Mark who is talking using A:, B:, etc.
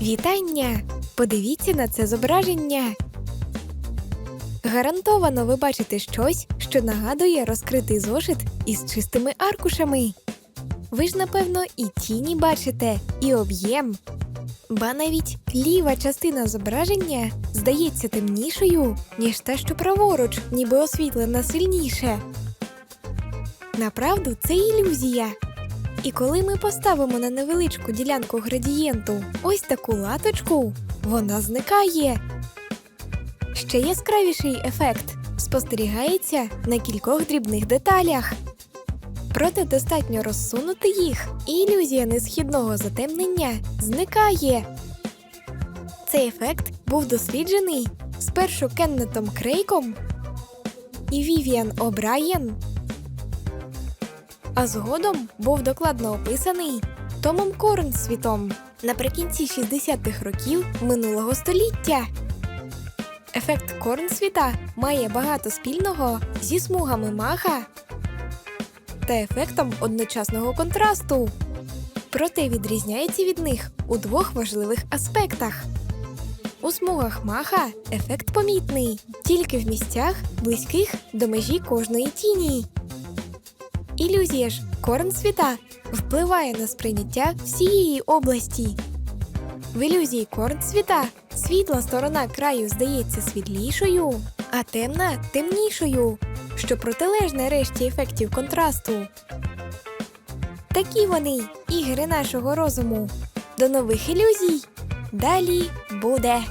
A: Вітання! Подивіться на це зображення. Гарантовано ви бачите щось, що нагадує розкритий зошит із чистими аркушами. Ви ж, напевно, і тіні бачите, і об'єм. Ба навіть ліва частина зображення здається темнішою, ніж та, що праворуч, ніби освітлена сильніше. Направду це ілюзія. І коли ми поставимо на невеличку ділянку градієнту ось таку латочку, вона зникає. Ще яскравіший ефект спостерігається на кількох дрібних деталях. Проте достатньо розсунути їх, і ілюзія несхідного затемнення зникає. Цей ефект був досліджений спершу Кеннетом Крейком і Вівіан О'Брайєн, а згодом був докладно описаний Томом Корнсвітом наприкінці 60-х років минулого століття. Ефект Корнсвіта має багато спільного зі смугами маха та ефектом одночасного контрасту. Проте відрізняється від них у двох важливих аспектах. У смугах маха ефект помітний тільки в місцях, близьких до межі кожної тіні. Ілюзія ж Корнсвіта впливає на сприйняття всієї області. В ілюзії Корнсвіта світла сторона краю здається світлішою, а темна темнішою, що протилежне решті ефектів контрасту. Такі вони ігри нашого розуму. До нових ілюзій. Далі буде.